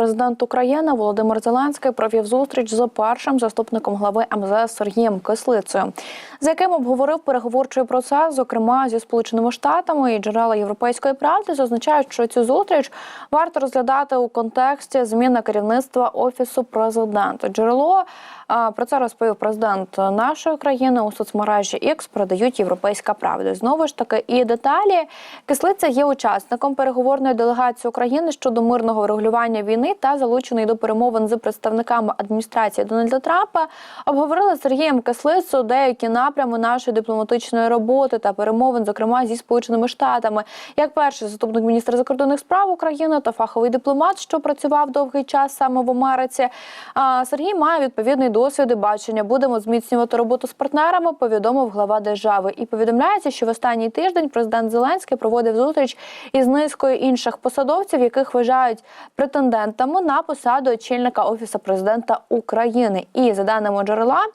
Президент України Володимир Зеленський провів зустріч з першим заступником глави МЗС Сергієм Кислицею, з яким обговорив переговорчий процес, зокрема зі сполученими штатами і джерела європейської правди, зазначають, що цю зустріч варто розглядати у контексті зміни керівництва офісу президента. Джерело про це розповів президент нашої країни у соцмережі X, передають європейська правда. Знову ж таки, і деталі кислиця є учасником переговорної делегації України щодо мирного врегулювання війни та залучений до перемовин з представниками адміністрації Дональда Трампа. Обговорили з Сергієм Кислицею деякі напрями нашої дипломатичної роботи та перемовин, зокрема зі сполученими штатами, як перший заступник міністра закордонних справ України та фаховий дипломат, що працював довгий час саме в Америці. Сергій має відповідний досвід і бачення. Будемо зміцнювати роботу з партнерами. Повідомив глава держави. І повідомляється, що в останній тиждень президент Зеленський проводив зустріч із низкою інших посадовців, яких вважають претендентами на посаду очільника офісу президента України. І за даними джерела.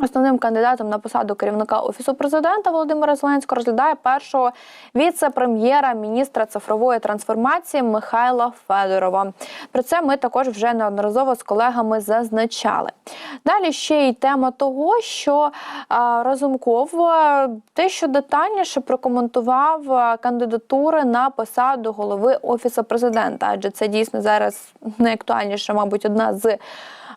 Основним кандидатом на посаду керівника офісу президента Володимира Зеленського розглядає першого віце-прем'єра, міністра цифрової трансформації Михайла Федорова. Про це ми також вже неодноразово з колегами зазначали. Далі ще й тема того, що Разумков дещо детальніше прокоментував кандидатури на посаду голови офісу президента, адже це дійсно зараз найактуальніша, мабуть, одна з.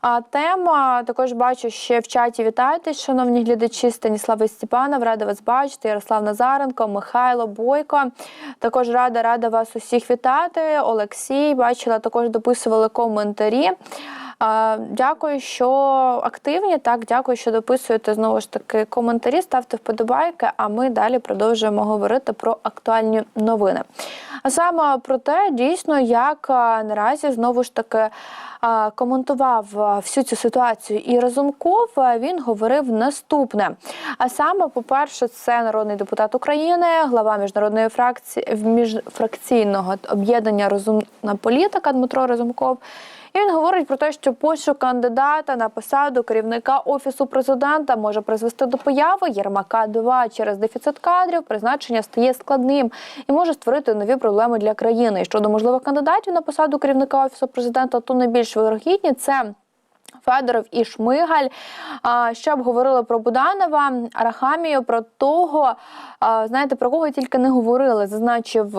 А тема також бачу ще в чаті. Вітайте, шановні глядачі, Станіслава Степанов, рада вас бачити. Ярослав Назаренко, Михайло Бойко. Також рада рада вас усіх вітати. Олексій бачила, також дописували коментарі. Дякую, що активні. Так, дякую, що дописуєте знову ж таки коментарі. Ставте вподобайки. А ми далі продовжуємо говорити про актуальні новини. А саме про те, дійсно, як наразі знову ж таки коментував всю цю ситуацію і Разумков. Він говорив наступне. А саме, по-перше, це народний депутат України, глава міжнародної фракції міжфракційного об'єднання Розумна політика Дмитро Разумков. І він говорить про те, що пошук кандидата на посаду керівника офісу президента може призвести до появи Єрмака 2 через дефіцит кадрів. Призначення стає складним і може створити нові проблеми для країни. І щодо можливих кандидатів на посаду керівника офісу президента, то найбільш вирогідні це. Федоров і Шмигаль а, ще б говорили про Буданова, Арахамію, про того, знаєте, про кого тільки не говорили, зазначив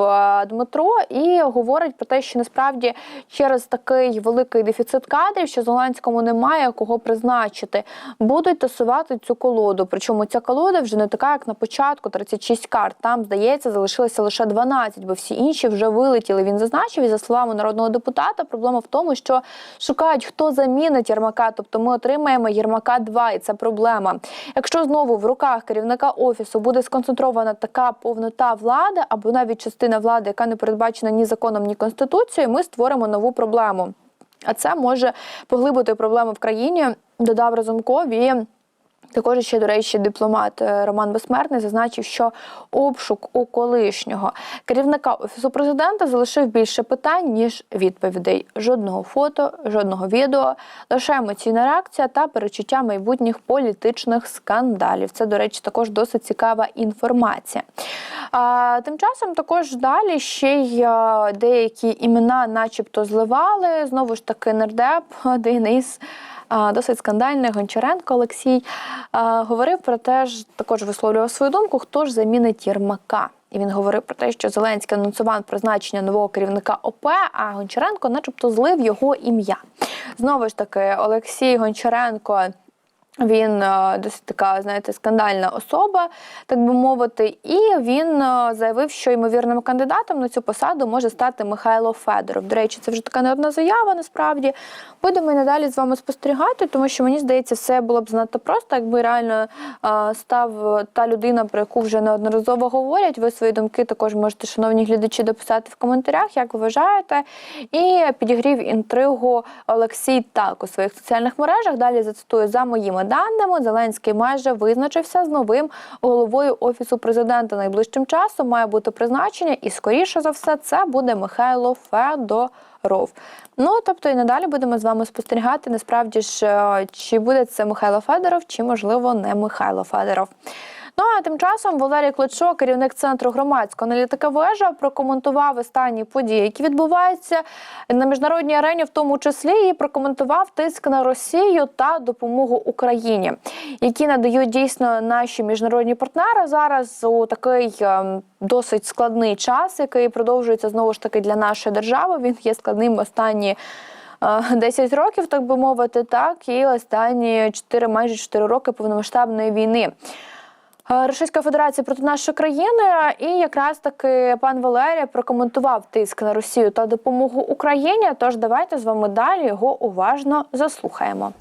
Дмитро, і говорить про те, що насправді через такий великий дефіцит кадрів, що Зеленському немає кого призначити, будуть тасувати цю колоду. Причому ця колода вже не така, як на початку, 36 карт. Там, здається, залишилося лише 12, бо всі інші вже вилетіли. Він зазначив, і за словами народного депутата, проблема в тому, що шукають, хто замінить Єрмака. Тобто ми отримаємо Єрмака 2 і це проблема. Якщо знову в руках керівника офісу буде сконцентрована така повнота влади, або навіть частина влади, яка не передбачена ні законом, ні конституцією, ми створимо нову проблему. А це може поглибити проблеми в країні. Додав Разумков і також ще, до речі, дипломат е, Роман Безсмертний зазначив, що обшук у колишнього керівника офісу президента залишив більше питань ніж відповідей. Жодного фото, жодного відео, лише емоційна реакція та перечуття майбутніх політичних скандалів. Це, до речі, також досить цікава інформація. А, Тим часом також далі ще й а, деякі імена, начебто, зливали. Знову ж таки, нардеп Денис досить скандальний Гончаренко Олексій говорив про те, ж також висловлював свою думку, хто ж замінить Єрмака. І він говорив про те, що Зеленський анонсував призначення нового керівника ОП, а Гончаренко, начебто, злив його ім'я. Знову ж таки, Олексій Гончаренко. Він е, досить така, знаєте, скандальна особа, так би мовити, і він е, заявив, що ймовірним кандидатом на цю посаду може стати Михайло Федоров. До речі, це вже така не одна заява. Насправді будемо і надалі з вами спостерігати, тому що мені здається, все було б занадто просто, якби реально е, став та людина, про яку вже неодноразово говорять. Ви свої думки також можете, шановні глядачі, дописати в коментарях, як вважаєте. І підігрів інтригу Олексій Так у своїх соціальних мережах. Далі зацитую за моїми даними, Зеленський майже визначився з новим головою офісу президента. Найближчим часом має бути призначення, і скоріше за все, це буде Михайло Федоров. Ну тобто і надалі будемо з вами спостерігати. Насправді ж, чи буде це Михайло Федоров, чи можливо не Михайло Федоров. Ну а тим часом Валерій Кличко, керівник центру громадської аналітики вежа, прокоментував останні події, які відбуваються на міжнародній арені, в тому числі і прокоментував тиск на Росію та допомогу Україні, які надають дійсно наші міжнародні партнери зараз у такий ем, досить складний час, який продовжується знову ж таки для нашої держави. Він є складним останні. е, 10 років, так би мовити, так і останні 4, майже 4 роки повномасштабної війни. Е, Російської Федерації проти нашої країни, і якраз таки пан Валерій прокоментував тиск на Росію та допомогу Україні. Тож давайте з вами далі його уважно заслухаємо.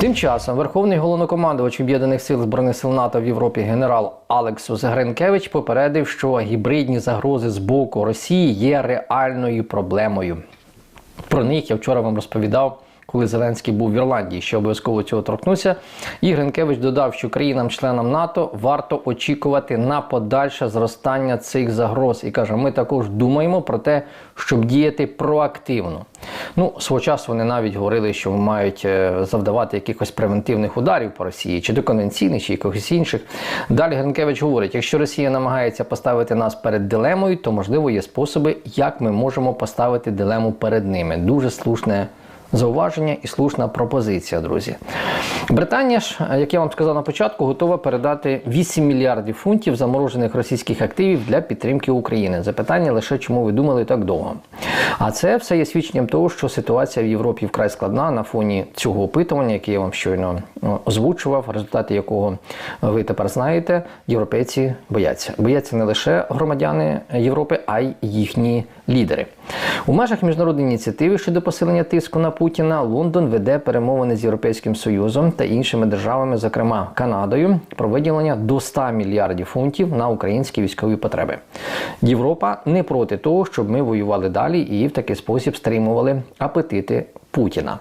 Тим часом Верховний головнокомандувач Об'єднаних сил збройних сил НАТО в Європі генерал Алексус Гринкевич попередив, що гібридні загрози з боку Росії є реальною проблемою. Про них я вчора вам розповідав, коли Зеленський був в Ірландії, що обов'язково цього торкнуся. І Гринкевич додав, що країнам-членам НАТО варто очікувати на подальше зростання цих загроз. І каже: ми також думаємо про те, щоб діяти проактивно. Ну, свого часу вони навіть говорили, що мають е, завдавати якихось превентивних ударів по Росії, чи до конвенційних, чи якихось інших. Далі Гринкевич говорить: якщо Росія намагається поставити нас перед дилемою, то можливо є способи, як ми можемо поставити дилему перед ними. Дуже слушне. Зауваження і слушна пропозиція, друзі. Британія ж, як я вам сказав на початку, готова передати 8 мільярдів фунтів заморожених російських активів для підтримки України. Запитання лише чому ви думали так довго. А це все є свідченням того, що ситуація в Європі вкрай складна на фоні цього опитування, яке я вам щойно ну, озвучував, результати якого ви тепер знаєте. Європейці бояться. Бояться не лише громадяни Європи, а й їхні лідери. У межах міжнародної ініціативи щодо посилення тиску на Путіна Лондон веде перемовини з Європейським Союзом та іншими державами, зокрема Канадою, про виділення до 100 мільярдів фунтів на українські військові потреби. Європа не проти того, щоб ми воювали далі і в такий спосіб стримували апетити Путіна.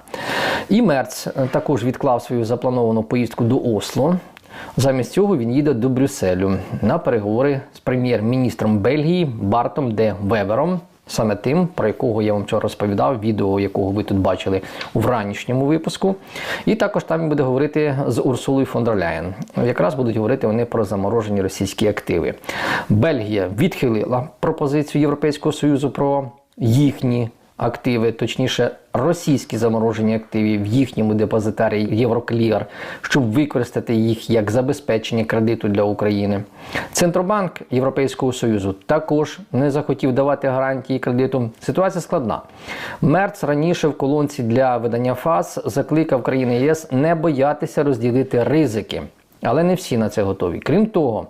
І Мерц також відклав свою заплановану поїздку до Осло. Замість цього він їде до Брюсселю на переговори з прем'єр-міністром Бельгії Бартом де Вебером. Саме тим, про якого я вам вчора розповідав, відео якого ви тут бачили у вранішньому випуску. І також там буде говорити з Урсулою фон дер Ляєн. Якраз будуть говорити вони про заморожені російські активи. Бельгія відхилила пропозицію Європейського Союзу про їхні активи, точніше, російські заморожені активи в їхньому депозитарі Євроклір, щоб використати їх як забезпечення кредиту для України. Центробанк Європейського Союзу також не захотів давати гарантії кредиту. Ситуація складна. Мерц раніше в колонці для видання ФАС закликав країни ЄС не боятися розділити ризики. Але не всі на це готові. Крім того,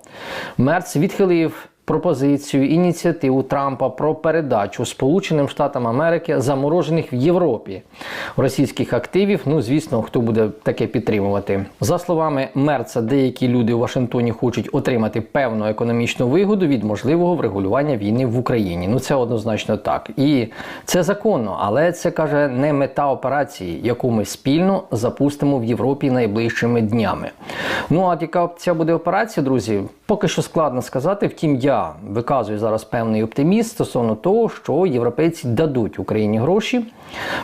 Мерц відхилив пропозицію ініціативу Трампа про передачу Сполученим Штатам Америки заморожених в Європі російських активів. Ну, звісно, хто буде таке підтримувати. За словами Мерца, деякі люди у Вашингтоні хочуть отримати певну економічну вигоду від можливого врегулювання війни в Україні. Ну це однозначно так. І це законно, але це каже не мета операції, яку ми спільно запустимо в Європі найближчими днями. Ну а яка ця буде операція, друзі? Поки що складно сказати. Втім, я виказую зараз певний оптиміст стосовно того, що європейці дадуть Україні гроші.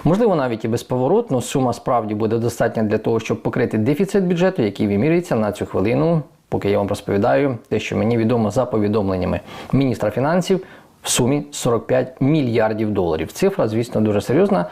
Можливо, навіть і безповоротно сума справді буде достатня для того, щоб покрити дефіцит бюджету, який вимірюється на цю хвилину. Поки я вам розповідаю те, що мені відомо за повідомленнями міністра фінансів. В сумі 45 мільярдів доларів. Цифра, звісно, дуже серйозна.